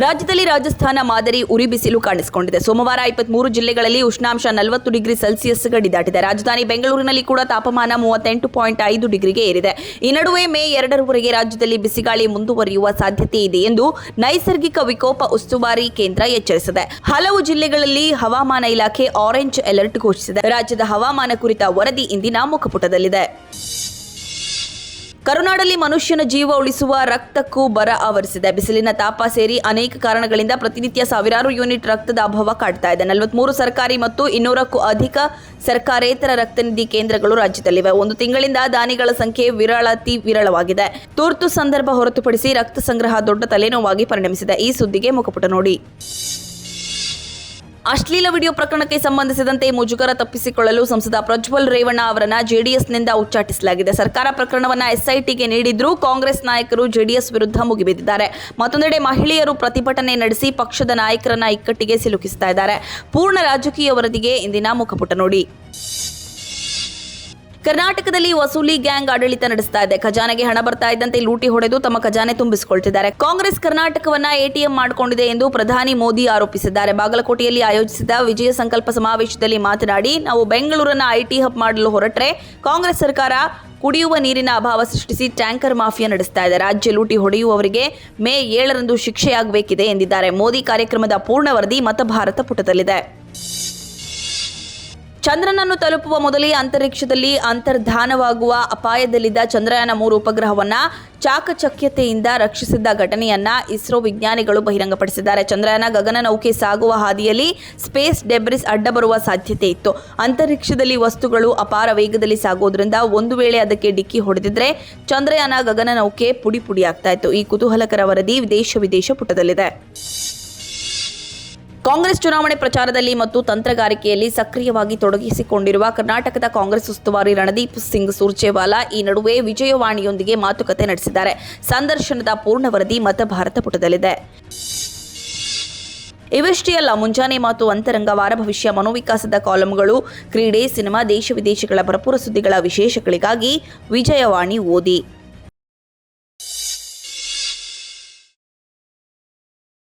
ರಾಜ್ಯದಲ್ಲಿ ರಾಜಸ್ಥಾನ ಮಾದರಿ ಉರಿ ಬಿಸಿಲು ಕಾಣಿಸಿಕೊಂಡಿದೆ. ಸೋಮವಾರ ಇಪ್ಪತ್ಮೂರು ಜಿಲ್ಲೆಗಳಲ್ಲಿ ಉಷ್ಣಾಂಶ ನಲವತ್ತು ಡಿಗ್ರಿ ಸೆಲ್ಸಿಯಸ್ ಗಡಿ ದಾಟಿದೆ. ರಾಜಧಾನಿ ಬೆಂಗಳೂರಿನಲ್ಲಿ ಕೂಡ ತಾಪಮಾನ ಮೂವತ್ತೆಂಟು ಪಾಯಿಂಟ್ ಐದು ಡಿಗ್ರಿಗೆ ಏರಿದೆ. ಈ ನಡುವೆ ಮೇ ಎರಡರವರೆಗೆ ರಾಜ್ಯದಲ್ಲಿ ಬಿಸಿಗಾಳಿ ಮುಂದುವರಿಯುವ ಸಾಧ್ಯತೆ ಇದೆ ಎಂದು ನೈಸರ್ಗಿಕ ವಿಕೋಪ ಉಸ್ತುವಾರಿ ಕೇಂದ್ರ ಎಚ್ಚರಿಸಿದೆ. ಹಲವು ಜಿಲ್ಲೆಗಳಲ್ಲಿ ಹವಾಮಾನ ಇಲಾಖೆ ಆರೆಂಜ್ ಅಲರ್ಟ್ ಘೋಷಿಸಿದೆ. ರಾಜ್ಯದ ಹವಾಮಾನ ಕುರಿತ ವರದಿ ಇಂದಿನ ಮುಖಪುಟದಲ್ಲಿದೆ. ಕರುನಾಡಲ್ಲಿ ಮನುಷ್ಯನ ಜೀವ ಉಳಿಸುವ ರಕ್ತಕ್ಕೂ ಬರ ಆವರಿಸಿದೆ. ಬಿಸಿಲಿನ ತಾಪ ಸೇರಿ ಅನೇಕ ಕಾರಣಗಳಿಂದ ಪ್ರತಿನಿತ್ಯ ಸಾವಿರಾರು ಯೂನಿಟ್ ರಕ್ತದ ಅಭಾವ ಕಾಡ್ತಾ ಇದೆ. ನಲವತ್ಮೂರು ಸರ್ಕಾರಿ ಮತ್ತು ಇನ್ನೂರಕ್ಕೂ ಅಧಿಕ ಸರ್ಕಾರೇತರ ರಕ್ತನಿಧಿ ಕೇಂದ್ರಗಳು ರಾಜ್ಯದಲ್ಲಿವೆ. ಒಂದು ತಿಂಗಳಿಂದ ದಾನಿಗಳ ಸಂಖ್ಯೆ ವಿರಳತಿ ವಿರಳವಾಗಿದೆ. ತುರ್ತು ಸಂದರ್ಭ ಹೊರತುಪಡಿಸಿ ರಕ್ತ ಸಂಗ್ರಹ ದೊಡ್ಡ ತಲೆನೋವಾಗಿ ಪರಿಣಮಿಸಿದೆ. ಈ ಸುದ್ದಿಗೆ ಮುಖಪುಟ ನೋಡಿ. ಅಶ್ಲೀಲ ವಿಡಿಯೋ ಪ್ರಕರಣಕ್ಕೆ ಸಂಬಂಧಿಸಿದಂತೆ ಮುಜುಗರ ತಪ್ಪಿಸಿಕೊಳ್ಳಲು ಸಂಸದ ಪ್ರಜ್ವಲ್ ರೇವಣ್ಣ ಅವರನ್ನ ಜೆಡಿಎಸ್ನಿಂದ ಉಚ್ಚಾಟಿಸಲಾಗಿದೆ. ಸರ್ಕಾರ ಪ್ರಕರಣವನ್ನ ಎಸ್ಐಟಿಗೆ ನೀಡಿದ್ರೂ ಕಾಂಗ್ರೆಸ್ ನಾಯಕರು ಜೆಡಿಎಸ್ ವಿರುದ್ಧ ಮುಗಿಬಿದ್ದಿದ್ದಾರೆ. ಮತ್ತೊಂದೆಡೆ ಮಹಿಳೆಯರು ಪ್ರತಿಭಟನೆ ನಡೆಸಿ ಪಕ್ಷದ ನಾಯಕರನ್ನ ಇಕ್ಕಟ್ಟಿಗೆ ಸಿಲುಕಿಸ್ತಾ ಇದ್ದಾರೆ. ಪೂರ್ಣ ರಾಜಕೀಯ ವರದಿಗೆ ಇಂದಿನ ಮುಖಪುಟ ನೋಡಿ. ಕರ್ನಾಟಕದಲ್ಲಿ ವಸೂಲಿ ಗ್ಯಾಂಗ್ ಆಡಳಿತ ನಡೆಸ್ತಾ ಇದೆ. ಖಜಾನೆಗೆ ಹಣ ಬರ್ತಾ ಇದ್ದಂತೆ ಲೂಟಿ ಹೊಡೆದು ತಮ್ಮ ಖಜಾನೆ ತುಂಬಿಸಿಕೊಳ್ತಿದ್ದಾರೆ. ಕಾಂಗ್ರೆಸ್ ಕರ್ನಾಟಕವನ್ನ ಎಟಿಎಂ ಮಾಡಿಕೊಂಡಿದೆ ಎಂದು ಪ್ರಧಾನಿ ಮೋದಿ ಆರೋಪಿಸಿದ್ದಾರೆ. ಬಾಗಲಕೋಟೆಯಲ್ಲಿ ಆಯೋಜಿಸಿದ ವಿಜಯ ಸಂಕಲ್ಪ ಸಮಾವೇಶದಲ್ಲಿ ಮಾತನಾಡಿ, ನಾವು ಬೆಂಗಳೂರನ್ನ ಐಟಿ ಹಬ್ ಮಾಡಲು ಹೊರಟ್ರೆ ಕಾಂಗ್ರೆಸ್ ಸರ್ಕಾರ ಕುಡಿಯುವ ನೀರಿನ ಅಭಾವ ಸೃಷ್ಟಿಸಿ ಟ್ಯಾಂಕರ್ ಮಾಫಿಯಾ ನಡೆಸ್ತಾ ಇದೆ. ರಾಜ್ಯ ಲೂಟಿ ಹೊಡೆಯುವವರಿಗೆ ಮೇ ಏಳರಂದು ಶಿಕ್ಷೆಯಾಗಬೇಕಿದೆ ಎಂದಿದ್ದಾರೆ. ಮೋದಿ ಕಾರ್ಯಕ್ರಮದ ಪೂರ್ಣ ವರದಿ ಮತಭಾರತ ಪುಟದಲ್ಲಿದೆ. ಚಂದ್ರನನ್ನು ತಲುಪುವ ಮೊದಲೇ ಅಂತರಿಕ್ಷದಲ್ಲಿ ಅಂತರ್ಧಾನವಾಗುವ ಅಪಾಯದಲ್ಲಿದ್ದ ಚಂದ್ರಯಾನ ಮೂರು ಉಪಗ್ರಹವನ್ನ ಚಾಕಚಕ್ಯತೆಯಿಂದ ರಕ್ಷಿಸಿದ್ದ ಘಟನೆಯನ್ನ ಇಸ್ರೋ ವಿಜ್ಞಾನಿಗಳು ಬಹಿರಂಗಪಡಿಸಿದ್ದಾರೆ. ಚಂದ್ರಯಾನ ಗಗನನೌಕೆ ಸಾಗುವ ಹಾದಿಯಲ್ಲಿ ಸ್ಪೇಸ್ ಡೆಬ್ರಿಸ್ ಅಡ್ಡ ಬರುವ ಸಾಧ್ಯತೆ ಇತ್ತು. ಅಂತರಿಕ್ಷದಲ್ಲಿ ವಸ್ತುಗಳು ಅಪಾರ ವೇಗದಲ್ಲಿ ಸಾಗೋದ್ರಿಂದ ಒಂದು ವೇಳೆ ಅದಕ್ಕೆ ಡಿಕ್ಕಿ ಹೊಡೆದಿದ್ರೆ ಚಂದ್ರಯಾನ ಗಗನನೌಕೆ ಪುಡಿ ಪುಡಿ ಆಗ್ತಾ ಇತ್ತು. ಈ ಕುತೂಹಲಕರ ವರದಿ ದೇಶ ವಿದೇಶ ಪುಟದಲ್ಲಿದೆ. ಕಾಂಗ್ರೆಸ್ ಚುನಾವಣೆ ಪ್ರಚಾರದಲ್ಲಿ ಮತ್ತು ತಂತ್ರಗಾರಿಕೆಯಲ್ಲಿ ಸಕ್ರಿಯವಾಗಿ ತೊಡಗಿಸಿಕೊಂಡಿರುವ ಕರ್ನಾಟಕದ ಕಾಂಗ್ರೆಸ್ ಉಸ್ತುವಾರಿ ರಣದೀಪ್ ಸಿಂಗ್ ಸುರ್ಜೇವಾಲಾ ಈ ನಡುವೆ ವಿಜಯವಾಣಿಯೊಂದಿಗೆ ಮಾತುಕತೆ ನಡೆಸಿದ್ದಾರೆ. ಸಂದರ್ಶನದ ಪೂರ್ಣ ವರದಿ ಮತಭಾರತ ಪುಟದಲ್ಲಿದೆ. ಇವಷ್ಟೇ ಅಲ್ಲ, ಮುಂಜಾನೆ ಮಾತು ಅಂತರಂಗ ವಾರ ಭವಿಷ್ಯ ಮನೋವಿಕಾಸದ ಕಾಲಂಗಳು, ಕ್ರೀಡೆ, ಸಿನಿಮಾ, ದೇಶ ವಿದೇಶಗಳ ಭರಪೂರ ಸುದ್ದಿಗಳ ವಿಶೇಷಗಳಿಗಾಗಿ ವಿಜಯವಾಣಿ ಓದಿ.